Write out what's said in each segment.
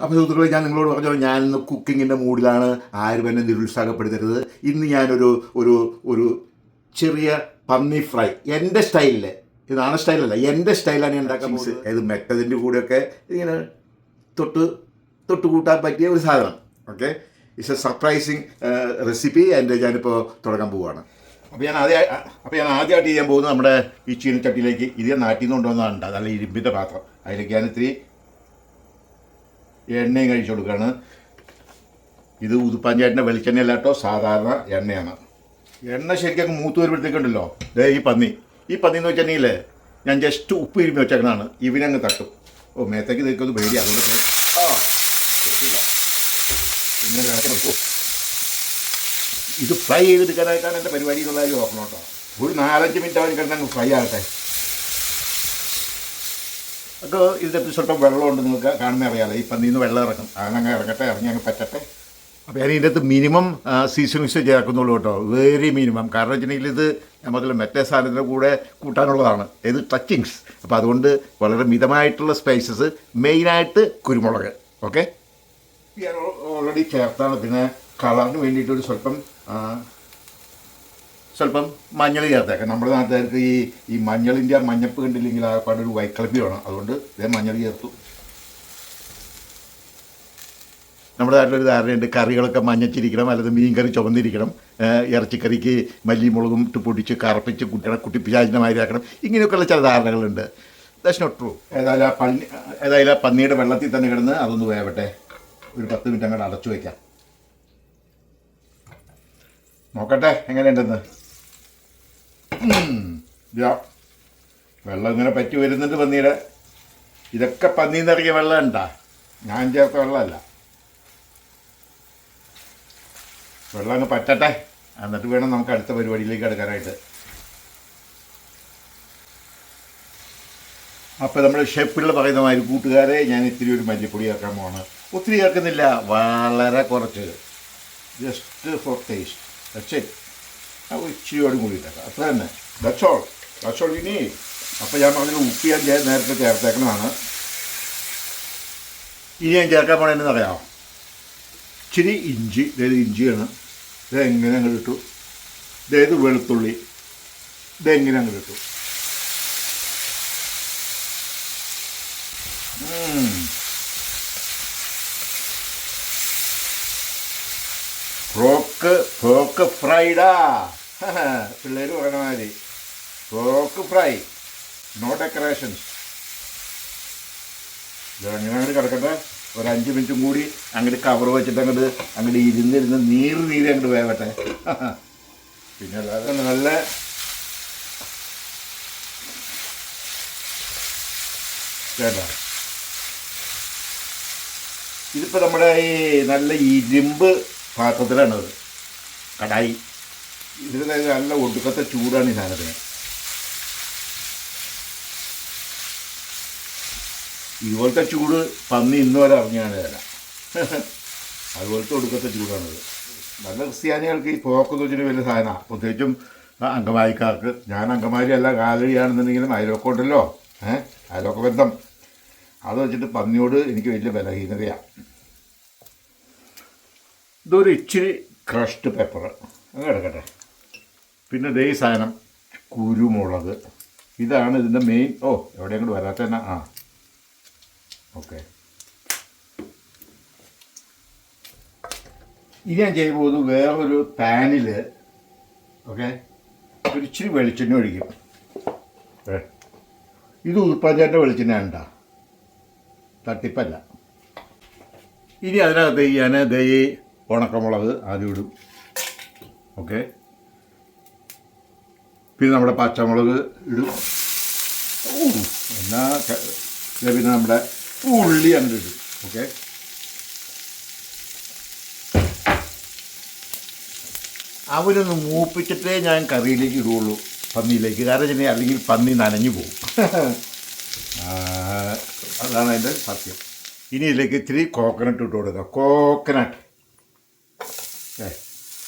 അപ്പോൾ സുഹൃത്തുക്കളെ ഞാൻ നിങ്ങളോട് പറഞ്ഞോ ഞാൻ ഇന്ന് കുക്കിങ്ങിന്റെ മൂഡിലാണ് ആരും എന്നെ നിരുത്സാഹപ്പെടുത്തരുത്. ഇന്ന് ഞാനൊരു ഒരു ഒരു ചെറിയ പന്നി ഫ്രൈ. എന്റെ സ്റ്റൈലിൽ ഇതാണ് സ്റ്റൈലല്ല. എന്റെ സ്റ്റൈലാണ് ഞാൻ ഉണ്ടാക്കാൻ പോകുന്നത്. ഇത് മെറ്റതിന്റെ കൂടെയൊക്കെ ഇങ്ങനെ തൊട്ട് തൊട്ട് കൂട്ടാൻ പറ്റിയ ഒരു സാധനം. Okay it's a surprising recipe എന്റെ ഞാനിപ്പോൾ തുടങ്ങാൻ പോവുകയാണ് അപ്പോൾ ഞാൻ ആദ്യം അപ്പോൾ ഞാൻ ആദ്യമായിട്ട് ചെയ്യാൻ പോകുന്നത് നമ്മുടെ ഈ ചീനച്ചട്ടിയിലേക്ക്. ഇത് ഞാൻ നാട്ടിൽ നിന്ന് കൊണ്ടുവന്നതാണ്. നല്ല ഇരുമ്പിന്റെ പാത്രം. അതിലേക്ക് ഞാൻ ഇത്തിരി എണ്ണയും കഴിച്ചു കൊടുക്കുകയാണ്. ഇത് ഉതുപ്പാഞ്ചാട്ടിന്റെ വെളിച്ചെണ്ണ അല്ലാട്ടോ സാധാരണ എണ്ണയാണ്. എണ്ണ ശരിക്കും മൂത്ത് വരുമ്പോഴത്തേക്കുണ്ടല്ലോ. ദേ ഈ പന്നി. ഈ പന്നി എന്ന് വെച്ചിട്ടുണ്ടെങ്കിൽ ഞാൻ ജസ്റ്റ് ഉപ്പ് ഇരുമ്പി വെച്ചേക്കണാണ് ഇവനങ്ങ് തട്ടും. ഓ മേത്തേക്ക് നിൽക്കുന്നത് പേടി. അതുകൊണ്ട് ആ ഇത് ഫ്രൈ ചെയ്തെടുക്കാനായിട്ടാണ് എന്റെ പരിപാടി എന്നുള്ള കാര്യം ഓർക്കണം കേട്ടോ. ഒരു നാലഞ്ച് മിനിറ്റ് അവർ കിടന്നങ്ങ് ഫ്രൈ ആകട്ടെ. അപ്പോൾ ഇതിന്റെ സ്വല്പം വെള്ളമുണ്ട് നിങ്ങൾക്ക് കാണുന്ന അറിയാലോ. ഈ പന്നിന്ന് വെള്ളം ഇറക്കും അങ്ങനെ ഇറങ്ങട്ടെ ഇറങ്ങി അങ്ങ് പറ്റട്ടെ. അപ്പോൾ ഞാൻ ഇതിന്റെ അകത്ത് മിനിമം സീസണിങ്സ് ചേർക്കുന്നുള്ളൂ കേട്ടോ. വെരി മിനിമം കാരണം വെച്ചിട്ടുണ്ടെങ്കിൽ ഇത് ഞാൻ മറ്റേ സാധനത്തിന്റെ കൂടെ കൂട്ടാനുള്ളതാണ്. ഏത് ടച്ചിങ്സ് അപ്പോൾ അതുകൊണ്ട് വളരെ മിതമായിട്ടുള്ള സ്പൈസസ് മെയിനായിട്ട് കുരുമുളക്. ഓക്കെ ഞാൻ ഓൾറെഡി ചേർത്താണ്. പിന്നെ കളറിന് വേണ്ടിയിട്ട് ഒരു സ്വല്പം സ്വല്പം മഞ്ഞൾ ചേർത്തേക്കാം. നമ്മുടെ നാട്ടുകാർക്ക് ഈ ഈ മഞ്ഞളിന്റെ ആ മഞ്ഞപ്പ് കണ്ടില്ലെങ്കിൽ ആ പാടൊരു വൈക്കളപ്പി വേണം. അതുകൊണ്ട് ഇതേ മഞ്ഞൾ ചേർത്തു. നമ്മുടെ നാട്ടിലൊരു ധാരണയുണ്ട്. കറികളൊക്കെ മഞ്ഞച്ചിരിക്കണം അല്ലെങ്കിൽ മീൻ കറി ചുവന്നിരിക്കണം ഇറച്ചിക്കറിക്ക് മല്ലിമുളകും ഇട്ട് പൊടിച്ച് കറപ്പിച്ച് കുട്ടികളെ കുട്ടിപ്പിശാചിന്റെ മാതിരിയാക്കണം ഇങ്ങനെയൊക്കെയുള്ള ചില ധാരണകളുണ്ട്. ദാറ്റ്സ് നോട്ട് ട്രൂ ഏതായാലും ആ പന്നി ഏതായാലും ആ പന്നിയുടെ വെള്ളത്തിൽ തന്നെ കിടന്ന് അതൊന്ന് വേവട്ടെ. ഒരു പത്ത് മിനിറ്റ് അങ്ങോട്ട് അടച്ചു വയ്ക്കാം നോക്കട്ടെ എങ്ങനെയുണ്ടെന്ന്? വെള്ളം ഇങ്ങനെ പറ്റി വരുന്നുണ്ട് പന്നിയുടെ. ഇതൊക്കെ പന്നിയിൽ നിന്നിറങ്ങിയ വെള്ളം ഉണ്ടാ ഞാൻ ചേർത്ത വെള്ളമല്ല. വെള്ളം അങ്ങ് പറ്റട്ടെ. എന്നിട്ട് വേണം നമുക്ക് അടുത്ത പരിപാടിയിലേക്ക് എടുക്കാനായിട്ട് അപ്പോൾ നമ്മൾ ഷെഫിൽ പറയുന്ന മാതിരി കൂട്ടുകാരെ ഞാൻ ഇത്തിരി ഒരു മല്ലിപ്പൊടി ചേർക്കാൻ പോവാണ്. ഒത്തിരി ചേർക്കുന്നില്ല. വളരെ കുറച്ച്. ജസ്റ്റ് ഫോർ ടേസ്റ്റ് ദറ്റ്സ് അപ്പോൾ ഇച്ചിരിയോടും കൂടി ഇട്ടേക്കാം. അത്ര തന്നെ. ദറ്റ്സ് ഓൾ ഇനി അപ്പോൾ ഞാൻ പറഞ്ഞത് ഉപ്പ് ഞാൻ നേരത്തെ ചേർത്തേക്കുന്നതാണ്. ഇനി ഞാൻ ചേർക്കാൻ പോണെന്ന് അറിയാമോ ഇച്ചിരി ഇഞ്ചി. ഇതേത് ഇഞ്ചിയാണ്. വെളുത്തുള്ളി. ഫ്രോക്ക് ഫ്രോക്ക് ഫ്രൈഡാ പിള്ളേർ പറയണ മാതിരി. ഫ്രോക്ക് ഫ്രൈ നോ ഡെക്കറേഷൻസ് അങ്ങനെ കിടക്കട്ടെ. ഒരു അഞ്ച് മിനിറ്റും കൂടി അങ്ങോട്ട് കവർ വെച്ചിട്ട് അങ്ങോട്ട് അങ്ങോട്ട് ഇരുന്നിരുന്ന് നീര് നീര് അങ്ങോട്ട് വേവട്ടെ. പിന്നെ അല്ലാതെ നല്ല കേട്ടോ ഇതിപ്പോൾ നമ്മുടെ ഈ നല്ല ഇരുമ്പ് പാത്രത്തിലാണത് കടായി. ഇതിന് നല്ല ഒടുക്കത്തെ ചൂടാണ് ഈ സാധനത്തിന്. ഇതുപോലത്തെ ചൂട് പന്നി ഇന്ന് വരെ അറിഞ്ഞാണ് തരാം. അതുപോലത്തെ ഒടുക്കത്തെ ചൂടാണത് നല്ല ക്രിസ്ത്യാനികൾക്ക് ഈ പോക്കെന്ന് വെച്ചിട്ട് വലിയ സാധനമാണ് പ്രത്യേകിച്ചും അങ്കമാലിക്കാർക്ക് ഞാൻ അങ്കമാലി അല്ല അയലൊക്കെ ഉണ്ടല്ലോ. ഏഹ് അയലൊക്കെ ബന്ധം. അത് വെച്ചിട്ട് പന്നിയോട് എനിക്ക് വലിയ ബലഹീനതയാണ് ഇതൊരു ഇച്ചിരി ക്രഷ്ഡ് പെപ്പർ അങ്ങ് കിടക്കട്ടെ പിന്നെ ദേ സാധനം കുരുമുളക്. ഇതാണ് ഇതിന്റെ മെയിൻ ഓ എവിടെ അങ്ങോട്ട് വരാത്ത തന്നെ. ആ. ഓക്കെ. ഇനി ഞാൻ ചെയ്യാൻ പോകുന്നത് വേറൊരു പാനിൽ ഓക്കെ ഒരു ഇച്ചിരി വെളിച്ചെണ്ണ ഒഴിക്കും. ഇത് ഉൽപ്പാദന്റെ വെളിച്ചെണ്ണ ഉണ്ടാ തട്ടിപ്പല്ല. ഇനി അതിനകത്ത് ഞാൻ ദേ ഉണക്കമുളക് ആദ്യം ഇടും. ഓക്കെ. പിന്നെ നമ്മുടെ പച്ചമുളക് ഇടും. എന്നാ പിന്നെ നമ്മുടെ ഉള്ളി അങ്ങോട്ട് ഇടും. ഓക്കെ. അവരൊന്ന് മൂപ്പിച്ചിട്ടേ ഞാൻ കറിയിലേക്ക് ഇടുള്ളൂ പന്നിയിലേക്ക്. കാരണം വെച്ചാൽ അല്ലെങ്കിൽ പന്നി നനഞ്ഞു പോകും. അതാണ് അതിന്റെ സത്യം. ഇനി ഇതിലേക്ക് ഇത്തിരി കോക്കനട്ട് ഇട്ട് കൊടുക്കുക കോക്കനട്ട്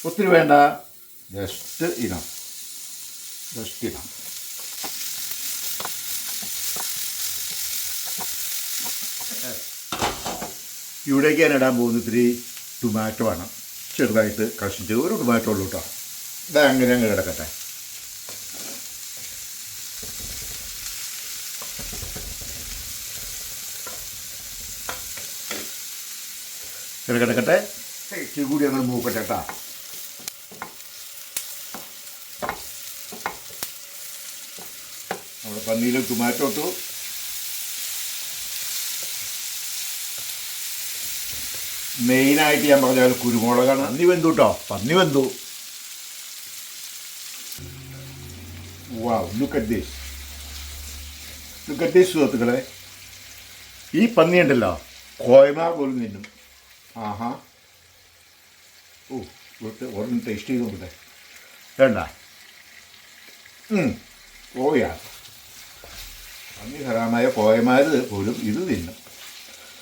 ഒത്തിരി വേണ്ട. ജസ്റ്റ് ഇനം ജസ്റ്റ് ഇനം ഇവിടേക്ക് ഞാൻ ഇടാൻ പോകുന്ന ഇത്തിരി ടൊമാറ്റോ ആണ്. ചെറുതായിട്ട് കഷ്ണിച്ച് ഒരു ടൊമാറ്റോ ഉള്ളൂ കേട്ടോ ഇത് അങ്ങനെ അങ്ങ് കിടക്കട്ടെ. കിടക്കട്ടെ. ഇച്ചിരി കൂടി അങ്ങനെ മൂക്കട്ടെ കേട്ടോ നമ്മുടെ പന്നിയിലെ ടൊമാറ്റോ ഇട്ടു. മെയിനായിട്ട് ഞാൻ പറഞ്ഞ കുരുമുളകാണ്. പന്നി വെന്തു കേട്ടോ പന്നി വെന്തു. വാവ് ലുക്ക് അറ്റ് ദിസ് സുഹൃത്തുക്കളെ. ഈ പന്നി ഉണ്ടല്ലോ കോയമാർ പോലും നിന്നും ആഹാ. ഓ ഇവിടുത്തെ ഒരെണ്ണം ടേസ്റ്റ് ചെയ്ത് നോക്കട്ടെ. വേണ്ട. ഉം. ഓയാ പന്നി ഹറാമായ പോലും ഇത് തിന്നും.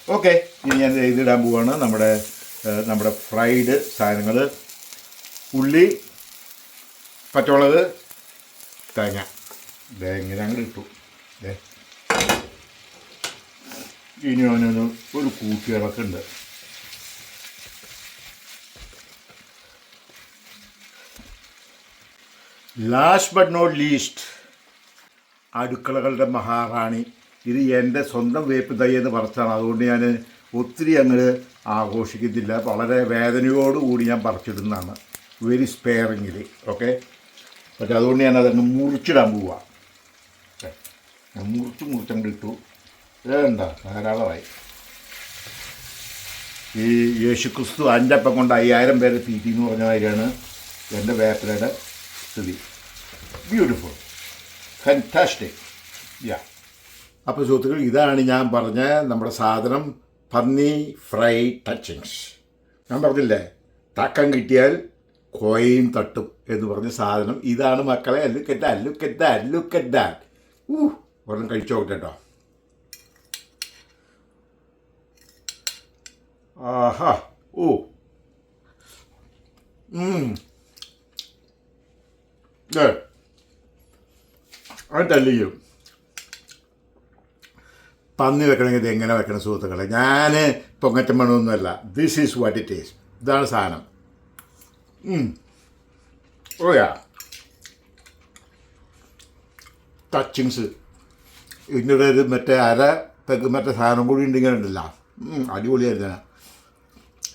ഓക്കെ ഇനി ഞാൻ ഇതിടാൻ പോവാണ്. നമ്മുടെ നമ്മുടെ ഫ്രൈഡ് സാധനങ്ങൾ ഉള്ളി പച്ചമുളക് തേങ്ങ. തേങ്ങ അങ്ങോട്ട് ഇട്ടു. ഇനി അവനൊന്ന് ഒരു കൂട്ടിയിറക്കുണ്ട്. ലാസ്റ്റ് ബട്ട് നോട്ട് ലീസ്റ്റ് അടുക്കളകളുടെ മഹാറാണി. ഇത് എന്റെ സ്വന്തം വേപ്പ് തൈ എന്ന് പറിച്ചാണ് അതുകൊണ്ട് ഞാൻ ഒത്തിരി അങ്ങ് ആഘോഷിക്കുന്നില്ല. വളരെ വേദനയോടുകൂടി ഞാൻ പറിച്ചിടുന്നതാണ്. വെരി സ്പെയറിങ്ങിൽ ഓക്കെ പക്ഷെ അതുകൊണ്ട് ഞാൻ അതങ്ങ് മുറിച്ചിടാൻ പോവാം. ഞാൻ മുറിച്ച് മുറിച്ചങ്ങ് ഇട്ടു. വേണ്ട ധാരാളമായി. ഈ യേശുക്രിസ്തു അഞ്ചപ്പം കൊണ്ട് അയ്യായിരം പേരെ തീറ്റി എന്ന് പറഞ്ഞ കാര്യമാണ് എന്റെ വേപ്പിലയുടെ സ്ഥിതി ബ്യൂട്ടിഫുൾ ഫാന്റാസ്റ്റിക് യാ അപ്പോൾ സുഹൃത്തുക്കൾ ഇതാണ് ഞാൻ പറഞ്ഞ നമ്മുടെ സാധനം പന്നി ഫ്രൈ ടച്ചിങ്സ്. ഞാൻ പറഞ്ഞില്ലേ തക്കം കിട്ടിയാൽ കോയും തട്ടും എന്ന് പറഞ്ഞ സാധനം. ഇതാണ് മക്കളെ ലുക്കറ്റാ ലുക്കറ്റാ ലുക്കറ്റാ ഊ ഒരെണ്ണം കഴിച്ചു നോക്കട്ടെ ആഹാ ഓ ദേ. അത് തല്ലിയും പന്നി വെക്കണമെങ്കിൽ ഇത് എങ്ങനെ വെക്കണം സുഹൃത്തുക്കളെ? ഞാൻ പൊങ്ങറ്റം പണമൊന്നുമല്ല this is what it is ഇതാണ് സാധനം. ഓയാ ടച്ചിങ്സ് ഇതിന്റെ ഒരു മറ്റേ അര പെഗ് മറ്റേ സാധനം കൂടി ഉണ്ടെങ്കിൽ ഉണ്ടല്ല. അടിപൊളിയായിരുന്നു.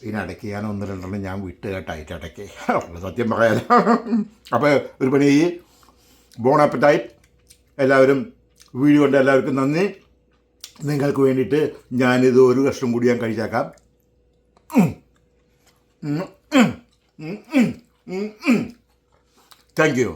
ഇതിനിടയ്ക്ക് ഞാൻ ഒന്ന് രണ്ടെണ്ണം ഞാൻ വിട്ട് കേട്ടായിട്ട് ഇടയ്ക്ക് സത്യം പറയാല. അപ്പോൾ ഒരു പണി ഈ ബോൺ എല്ലാവരും വീഡിയോ കൊണ്ട് എല്ലാവർക്കും നന്ദി. നിങ്ങൾക്ക് വേണ്ടിയിട്ട് ഞാനിത് ഒരു കഷ്ണം കൂടി ഞാൻ കഴിച്ചേക്കാം. Thank you